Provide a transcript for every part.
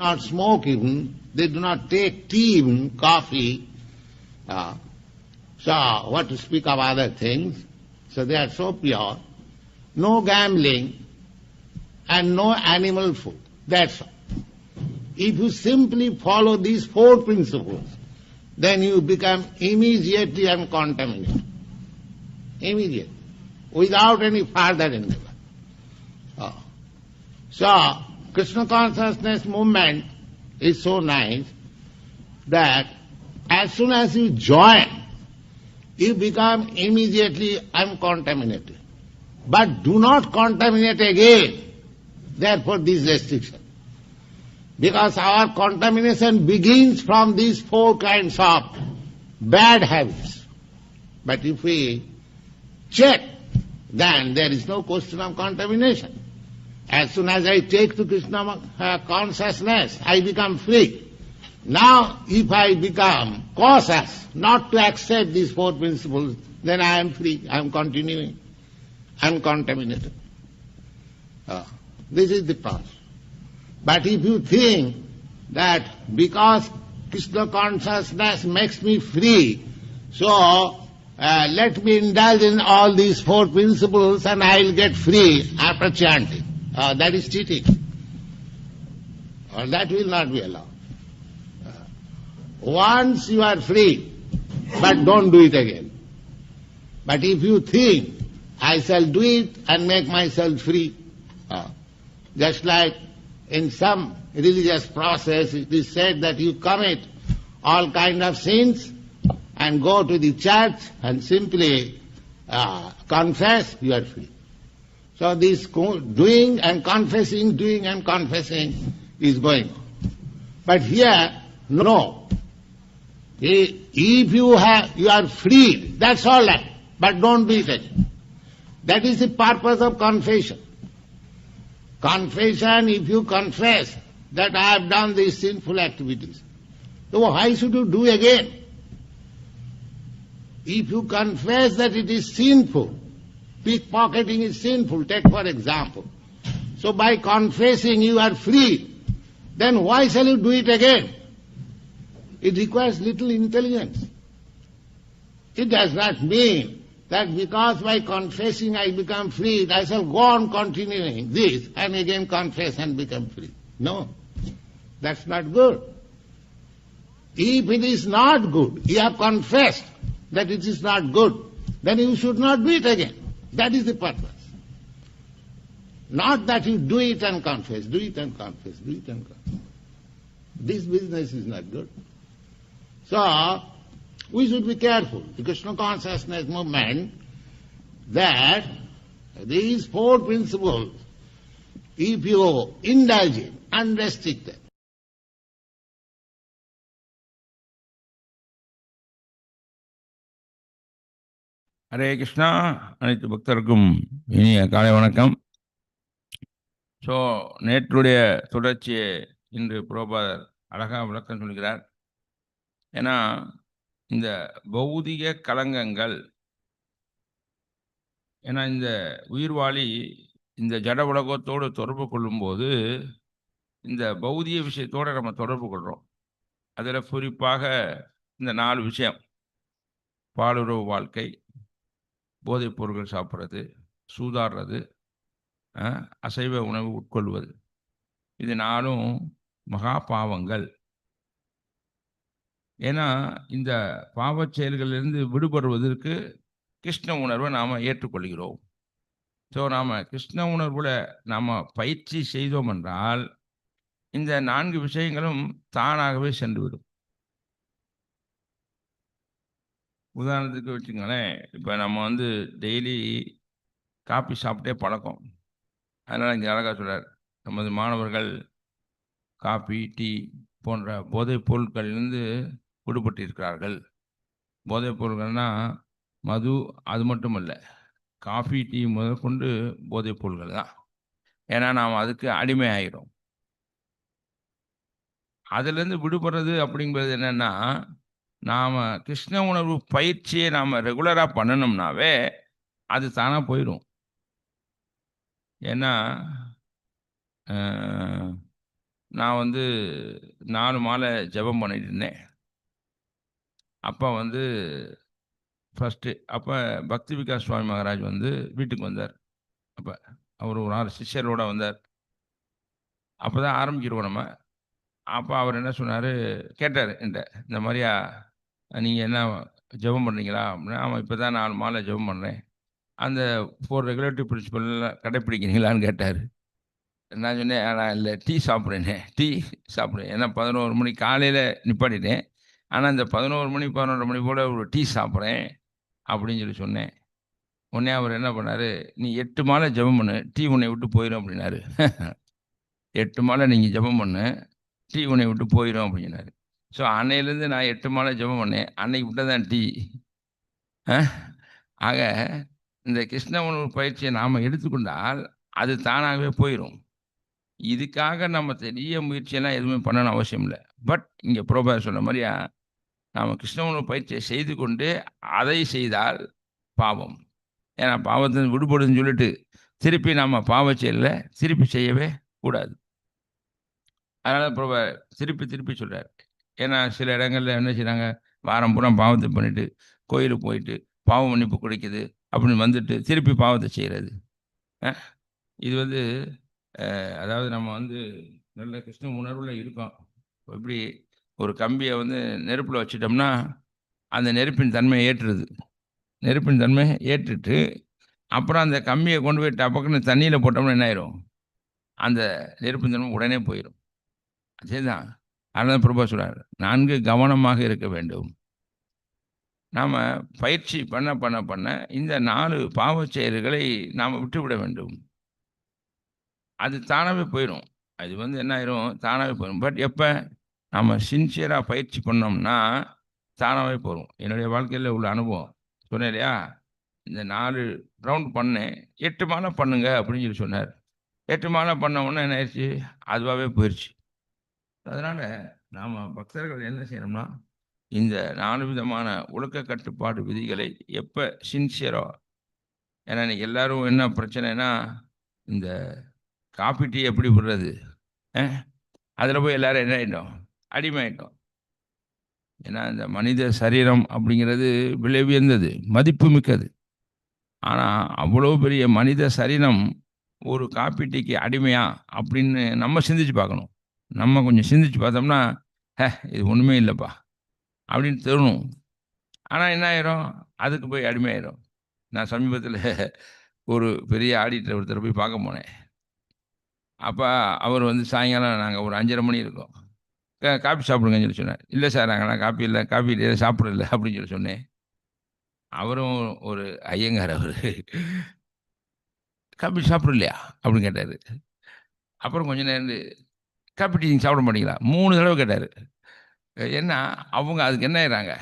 not smoke even, they do not take tea even, coffee. Uh, so, what to speak of other things? So they are so pure. No gambling and no animal food. That's all. If you simply follow these four principles, then you become immediately uncontaminated. Immediately. Without any further endeavor. Oh. So, Krishna consciousness movement is so nice that as soon as you join, you become immediately uncontaminated. But do not contaminate again. Therefore, this restriction. Because our contamination begins from these four kinds of bad habits. But if we check, then there is no question of contamination. As soon as I take to Krishna consciousness, I become free. Now, if I become cautious not to accept these four principles, then I am free. I am continuing, uncontaminated. Uh, this is the path. But if you think that because Krishna consciousness makes me free, so uh, let me indulge in all these four principles and I will get free after chanting. Uh, that is cheating. Or that will not be allowed. Uh, once you are free, but don't do it again. But if you think, I shall do it and make myself free, uh, just like in some religious process it is said that you commit all kind of sins and go to the church and simply uh, confess, you are free. So this doing and confessing, doing and confessing is going on. But here, no. If you have, you are free, that's all right. But don't be it. That is the purpose of confession. Confession, if you confess that I have done these sinful activities, so why should you do again? If you confess that it is sinful, pickpocketing is sinful, take for example. So by confessing you are free, then why shall you do it again? It requires little intelligence. It does not mean that because by confessing I become free, I shall go on continuing this and again confess and become free. No, that's not good. If it is not good, you have confessed that it is not good, then you should not do it again. That is the purpose. Not that you do it and confess, do it and confess, do it and confess. This business is not good. So, we should be careful, the Krishna consciousness movement, that these four principles, if you indulge in, unrestricted, Hare Krishna. அனைத்து பக்தருக்கும் இனிய காலை வணக்கம். So நேற்றுடைய தொடர்ச்சியை இன்று புரோபாதர் அழகாக விளக்கம் சொல்கிறார். ஏன்னா இந்த பௌதிக கலங்கங்கள் ஏன்னா இந்த உயிர்வாளி இந்த ஜட உலகத்தோடு தொடர்பு கொள்ளும்போது இந்த பௌதிக விஷயத்தோடு நம்ம தொடர்பு கொள்கிறோம் அதில் குறிப்பாக இந்த நாலு விஷயம். பாலுறவு வாழ்க்கை போதைப் பொருட்கள் சாப்பிட்றது சூதாடுறது அசைவ உணவு உட்கொள்வது. இது நாளும் மகா பாவங்கள். ஏன்னா இந்த பாவச் செயல்களிலிருந்து விடுபடுவதற்கு கிருஷ்ண உணர்வை நாம் ஏற்றுக்கொள்கிறோம். ஸோ நாம் கிருஷ்ண உணர்வில் நாம் பயிற்சி செய்தோம் என்றால் இந்த நான்கு விஷயங்களும் தானாகவே சென்றுவிடும். உதாரணத்துக்கு வச்சுங்களேன் இப்போ நம்ம வந்து டெய்லி காப்பி சாப்பிட்டே பழக்கம். அதனால் இங்கே அழகாக சொல்கிறார் நமது மாணவர்கள் காப்பி டீ போன்ற போதைப் பொருட்களிலிருந்து விடுபட்டிருக்கிறார்கள். போதைப் பொருட்கள்னால் மது அது மட்டும் இல்லை காஃபி டீ முதற்கொண்டு போதைப் பொருட்கள் தான். ஏன்னா நாம் அதுக்கு அடிமை ஆகிரும் அதுலேருந்து விடுபடுறது அப்படிங்கிறது என்னென்னா நாம் கிருஷ்ண உணர்வு பயிற்சியை நாம் ரெகுலராக பண்ணணும்னாவே அது தானாக போயிடும். ஏன்னா நான் வந்து நாலு மாலை ஜெபம் பண்ணிட்டு இருந்தேன். அப்போ வந்து ஃபஸ்ட்டு அப்போ பக்தி விகாஸ் சுவாமி மகாராஜ் வந்து வீட்டுக்கு வந்தார். அப்போ அவர் ஒரு ஆறு சிஷ்யரோட வந்தார். அப்போ தான் ஆரம்பிக்கிறோம் நம்ம. அப்போ அவர் என்ன சொன்னார்? கேட்டார் என்கிட்ட இந்த மாதிரியா நீங்கள் என்ன ஜெபம் பண்ணுறீங்களா அப்படின்னா ஆமாம் இப்போ தான் நாலு மாலை ஜெபம் பண்ணுறேன் அந்த ஃபோர் ரெகுலேட்டரி பிரின்சிபல்லாம் கடைப்பிடிக்கிறீங்களான்னு கேட்டார். நான் சொன்னேன் நான் இல்லை டீ சாப்பிட்றேனே. டீ சாப்பிட்றேன். ஏன்னா பதினோரு மணி காலையில் நிப்பாட்டிட்டேன். ஆனால் இந்த பதினோரு மணி பதினொரு மணி போல் ஒரு டீ சாப்பிட்றேன் அப்படின்னு சொல்லி சொன்னேன். உடனே அவர் என்ன பண்ணார் நீ எட்டு மாலை ஜெபம் பண்ணு டீ உன்னை விட்டு போயிடும் அப்படின்னாரு. எட்டு மாலை நீங்கள் ஜெபம் பண்ணு டீ உன்னை விட்டு போயிடும் அப்படின்னாரு. ஸோ அன்னையிலேருந்து நான் எட்டு மாலை ஜெபம் பண்ணேன். அன்னைக்கு மட்டும் தான் டீ ஆக இந்த கிருஷ்ண உணவு பயிற்சியை நாம் எடுத்துக்கொண்டால் அது தானாகவே போயிடும் இதுக்காக நம்ம பெரிய முயற்சியெல்லாம் எதுவுமே பண்ணணும் அவசியம் இல்லை. பட் இங்கே புரோபா சொன்ன மாதிரியா நாம் கிருஷ்ண உணவு பயிற்சியை செய்து கொண்டு அதை செய்தால் பாவம். ஏன்னா பாவத்தை விடுபடுதுன்னு சொல்லிட்டு திருப்பி நம்ம பாவ செயலில் திருப்பி செய்யவே கூடாது. அதனால் புரோபா திருப்பி திருப்பி சொல்கிறார் ஏன்னா சில இடங்களில் என்ன செய்கிறாங்க வாரம் பூரா பாவத்தை பண்ணிட்டு கோயிலுக்கு போயிட்டு பாவ மன்னிப்பு குடிக்குது அப்படின்னு வந்துட்டு திருப்பி பாவத்தை செய்கிறது இது வந்து அதாவது நம்ம வந்து நல்ல கிருஷ்ண உணர்வில் இருக்கோம். எப்படி ஒரு கம்பியை வந்து நெருப்பில் வச்சிட்டோம்னா அந்த நெருப்பின் தன்மையை ஏற்றுறது. நெருப்பின் தன்மையை ஏற்றுட்டு அப்புறம் அந்த கம்பியை கொண்டு போய் டப்பக்குன்னு தண்ணியில் போட்டோம்னா என்ன ஆயிரும்? அந்த நெருப்பின் தன்மை உடனே போயிடும் அதே தான் அதனால் பிரபா சொல்கிறார் நான்கு கவனமாக இருக்க வேண்டும். நாம் பயிற்சி பண்ண பண்ண பண்ண இந்த நாலு பாவச் செயல்களை நாம் விட்டுவிட வேண்டும். அது தானாகவே போயிடும் அது வந்து என்ன ஆயிரும்? தானாகவே போயிடும் பட் எப்போ நம்ம சின்சியராக பயிற்சி பண்ணோம்னா தானாகவே போகிறோம் என்னுடைய வாழ்க்கையில் உள்ள அனுபவம். சொன்னேன் இல்லையா? இந்த நாலு ரவுண்ட் பண்ணேன். எட்டு மாலை பண்ணுங்க அப்படின்னு சொல்லி சொன்னார். எட்டு மாலை பண்ண உடனே என்ன ஆயிடுச்சு? அதுவாகவே போயிடுச்சு அதனால் நாம் பக்தர்கள் என்ன செய்யணும்னா இந்த நாலு விதமான ஒழுக்க கட்டுப்பாடு விதிகளை எப்போ சின்சியரோ ஏன்னா இன்றைக்கி எல்லாரும் என்ன பிரச்சனைனா இந்த காப்பி டீ எப்படி விடுறது? அதில் போய் எல்லாரும் என்ன ஆகிட்டோம் அடிமையாயிட்டோம். ஏன்னா இந்த மனித சரீரம் அப்படிங்கிறது விலை உயர்ந்தது மதிப்பு மிக்கது. ஆனால் அவ்வளோ பெரிய மனித சரீரம் ஒரு காப்பி டீக்கு அடிமையா அப்படின்னு நம்ம சிந்திச்சு பார்க்கணும். நம்ம கொஞ்சம் சிந்திச்சு பார்த்தோம்னா ஹே இது ஒன்றுமே இல்லைப்பா அப்படின்னு தோணும். ஆனால் என்ன ஆயிரும்? அதுக்கு போய் அடிமையாயிரும். நான் சமீபத்தில் ஒரு பெரிய ஆடிட்டர் ஒருத்தர் போய் பார்க்க போனேன். அப்போ அவர் வந்து சாயங்காலம் நாங்கள் ஒரு அஞ்சரை மணி இருக்கோம். காப்பி சாப்பிடுங்கன்னு சொல்லி சொன்னார். இல்லை சார் நாங்கள்லாம் காப்பி இல்லை. காப்பி இல்லை சாப்பிடல அப்படின்னு சொல்லி சொன்னேன். அவரும் ஒரு ஐயங்கார் அவர். காப்பி சாப்பிடலையா? அப்படின்னு கேட்டார். அப்புறம் கொஞ்சம் நேரம் காப்பி டீ நீங்கள் சாப்பிட மாட்டீங்களா? மூணு தடவை கேட்டார். ஏன்னா அவங்க அதுக்கு என்ன ஆயிடுறாங்க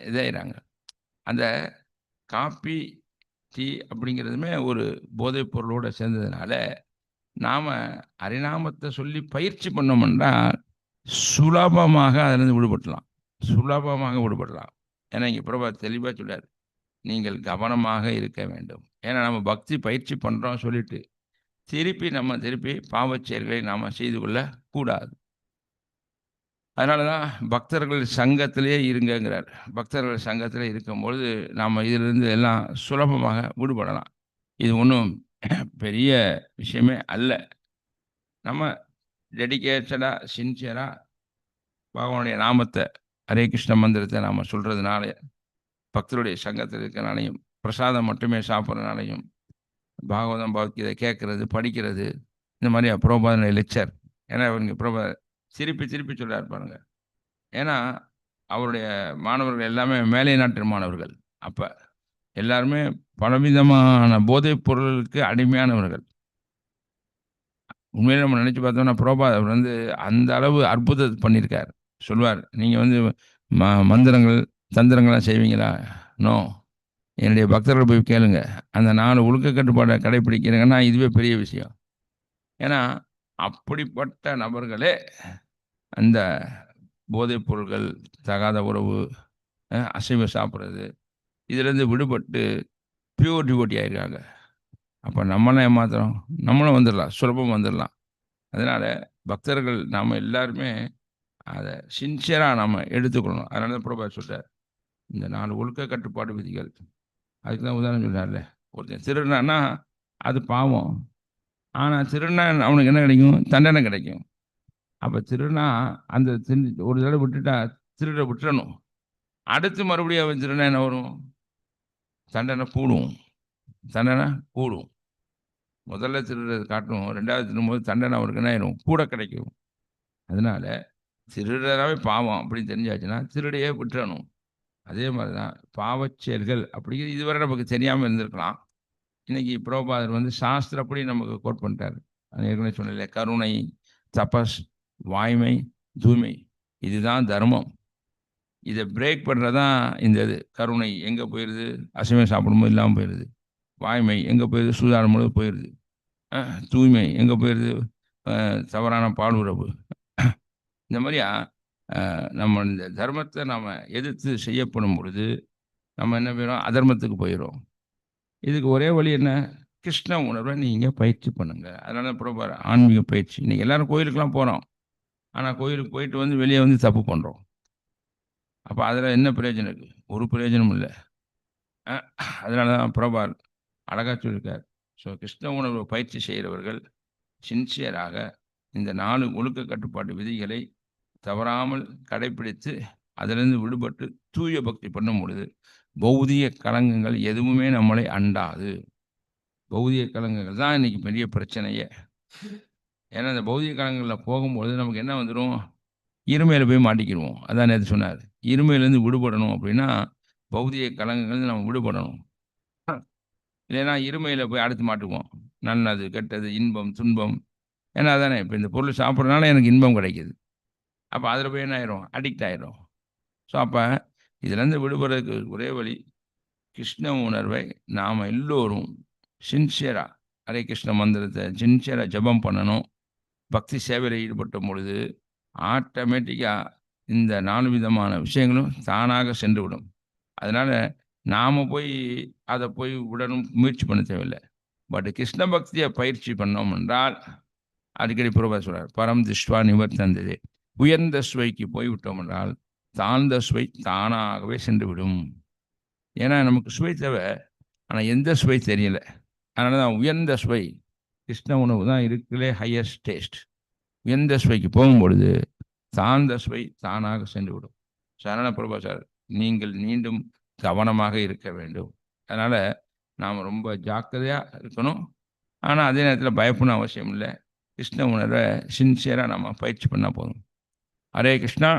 இதாகிறாங்க அந்த காப்பி டீ அப்படிங்கிறதுமே ஒரு போதைப் பொருளோடு சேர்ந்ததுனால நாம் அரிநாமத்தை சொல்லி பயிற்சி பண்ணோம்னா சுலபமாக அதிலிருந்து விடுபடலாம். சுலபமாக விடுபடலாம். ஏன்னா இங்கே பிரபா தெளிவாக சொல்றார். நீங்கள் கவனமாக இருக்க வேண்டும். ஏன்னா நம்ம பக்தி பயிற்சி பண்ணுறோம் சொல்லிட்டு திருப்பி நம்ம திருப்பி பாவச்செயல்களை நாம் செய்து கொள்ள கூடாது. அதனால தான் பக்தர்கள் சங்கத்திலே இருங்கங்கிறார். பக்தர்கள் சங்கத்திலே இருக்கும்பொழுது நாம் இதிலிருந்து எல்லாம் சுலபமாக விடுபடலாம். இது ஒன்றும் பெரிய விஷயமே அல்ல. நம்ம டெடிக்கேட்டடாக சின்சியராக பகவானுடைய நாமத்தை ஹரே கிருஷ்ண மந்திரத்தை நாம் சொல்கிறதுனால பக்தருடைய சங்கத்தில் இருக்கிறனாலையும் பிரசாதம் மட்டுமே சாப்பிட்றதுனாலையும் பாகவதம் பகவத்கீதை கேட்குறது படிக்கிறது இந்த மாதிரி புரோபாதனை லெக்சர் ஏன்னா இவங்க புரோபா திருப்பி திருப்பி சொல்கிறார் பாருங்க. ஏன்னா அவருடைய மாணவர்கள் எல்லாமே மேலை நாட்டு மாணவர்கள். அப்போ எல்லாருமே பலவிதமான போதைப் பொருளுக்கு அடிமையானவர்கள். உண்மையிலே நம்ம நினச்சி பார்த்தோம்னா புரோபா அவர் வந்து அந்த அளவு அற்புதத்தை பண்ணியிருக்கார். சொல்வார் நீங்கள் வந்து ம மந்திரங்கள் தந்திரங்கள்லாம் செய்வீங்களா? நோ. என்னுடைய பக்தர்கள் போய் கேளுங்க. அந்த நாலு ஒழுக்க கட்டுப்பாடை கடைப்பிடிக்கிறாங்கன்னா இதுவே பெரிய விஷயம். ஏன்னா அப்படிப்பட்ட நபர்களே அந்த போதைப் பொருட்கள் தகாத உறவு அசைவம் சாப்பிட்றது இதுலேருந்து விடுபட்டு பியூர் டிவோட்டி ஆயிருக்காங்க. அப்போ நம்மளாம் ஏமாத்துறோம். நம்மளும் வந்துடலாம். சுலபம் வந்துடலாம். அதனால் பக்தர்கள் நாம் எல்லாருமே அதை சின்சியராக நம்ம எடுத்துக்கொள்ளணும். அதனால தான் பிரபா சொல்கிறார் இந்த நாலு ஒழுக்க கட்டுப்பாடு விதிகள் அதுக்கு தான் உதாரணம் சொல்கிறார்ல ஒருத்தன் திருடுனான்னா அது பாவம். ஆனால் திருடினா அவனுக்கு என்ன கிடைக்கும்? தண்டனை கிடைக்கும். அப்போ திருடினா அந்த திரு ஒரு தடவை விட்டுட்டா திருட விட்டுறணும். அடுத்து மறுபடியும் அவன் திருடினா என்ன வரும்? தண்டனை கூடும். தண்டனை கூடும். முதல்ல திருடுறது காட்டும் ரெண்டாவது திருடும்போது தண்டனை அவருக்கு என்ன ஆயிரும்? கூட கிடைக்கும். அதனால திருடுறதாவே பாவம் அப்படின்னு தெரிஞ்சாச்சுன்னா திருடையே விட்டுறணும். அதே மாதிரி தான் பாவச்செயல்கள் அப்படிங்கிறது இதுவரை நமக்கு தெரியாமல் இருந்திருக்கலாம். இன்னைக்கு புரோபாதர் வந்து சாஸ்திரப்படி நமக்கு கோட் பண்ணிட்டார். ஏற்கனவே சொன்னல கருணை தபஸ் வாய்மை தூய்மை இதுதான் தர்மம். இதை பிரேக் பண்ணுறதான் இந்த இது. கருணை எங்கே போயிடுது அசைவம் சாப்பிடும்போது இல்லாமல் போயிடுது வாய்மை எங்கே போயிடுது சூதாடும் பொழுது போயிடுது தூய்மை எங்கே போயிடுது தவறான பால் உறவு இந்த மாதிரியா நம்ம இந்த தர்மத்தை நாம் எதிர்த்து செய்யப்படும் பொழுது நம்ம என்ன போயிடும் அதர்மத்துக்கு போயிடும் இதுக்கு ஒரே வழி என்ன? கிருஷ்ண உணர்வை நீங்கள் பயிற்சி பண்ணுங்க. அதனால பிரபார ஆன்மீக பயிற்சி. இன்றைக்கி எல்லோரும் கோயிலுக்கெல்லாம் போகிறோம் ஆனால் கோயிலுக்கு போயிட்டு வந்து வெளியே வந்து தப்பு பண்ணுறோம் அப்போ அதில் என்ன பிரயோஜனம் இருக்குது ஒரு பிரயோஜனமும் இல்லை. அதனால தான் பிரபார் அழகாக சொல்லியிருக்கார். ஸோ கிருஷ்ண உணர்வு பயிற்சி செய்கிறவர்கள் சின்சியராக இந்த நாலு ஒழுக்க கட்டுப்பாட்டு விதிகளை தவறாமல் கடைப்பிடித்து அதிலிருந்து விடுபட்டு தூய பக்தி பண்ணும் பொழுது பௌதிக கலங்கங்கள் எதுவுமே நம்மளை அண்டாது. பௌதிக கலங்கங்கள் தான் இன்னைக்கு பெரிய பிரச்சனையே. ஏன்னா இந்த பௌதிக கலங்களில் போகும்பொழுது நமக்கு என்ன வந்துடும் இருமையில் போய் மாட்டிக்கிடுவோம். அதான் நேற்று சொன்னார். இருமையிலேருந்து விடுபடணும் அப்படின்னா பௌதிக கலங்கங்கள்லேருந்து நம்ம விடுபடணும். இல்லைன்னா இருமையில் போய் அடுத்து மாட்டுக்குவோம் நல்லது கெட்டது இன்பம் துன்பம். ஏன்னா அதானே இப்போ இந்த பொருள் சாப்பிட்றதுனால எனக்கு இன்பம் கிடைக்கிது. அப்போ அதில் போய் என்ன ஆயிரும்? அடிக்ட் ஆயிரும். ஸோ அப்போ இதுலேருந்து விடுபடுறதுக்கு ஒரே வழி கிருஷ்ண உணர்வை நாம் எல்லோரும் சின்சியராக ஹரே கிருஷ்ண மந்திரத்தை சின்சியராக ஜெபம் பண்ணணும். பக்தி சேவையில் ஈடுபட்டும் பொழுது ஆட்டோமேட்டிக்காக இந்த நாலு விதமான விஷயங்களும் தானாக சென்று விடும் அதனால் நாம் போய் அதை போய் விடணும் முயற்சி பண்ண தேவையில்லை. பட் கிருஷ்ண பக்தியை பயிற்சி பண்ணோம் என்றால் அடிக்கடி புறபா சொல்கிறார் பரம் திஷ்வா நிவர்த்தந்தது. உயர்ந்த சுவைக்கு போய்விட்டோம் என்றால் தாழ்ந்த சுவை தானாகவே சென்று விடும் ஏன்னா நமக்கு சுவை தேவை. ஆனால் எந்த சுவை தெரியல. அதனால தான் உயர்ந்த சுவை கிருஷ்ண உணவு தான் இருக்கிறே ஹையஸ்ட் டேஸ்ட் உயர்ந்த சுவைக்கு போகும்பொழுது தாழ்ந்த சுவை தானாக சென்று விடும் சரண பிரபா சார் நீங்கள் மீண்டும் கவனமாக இருக்க வேண்டும். அதனால் நாம் ரொம்ப ஜாக்கிரதையாக இருக்கணும். ஆனால் அதே நேரத்தில் பயப்படணும் அவசியம் இல்லை. கிருஷ்ண உணர்வை சின்சியராக நம்ம பயிற்சி பண்ணால் போதும். ஹரே கிருஷ்ணா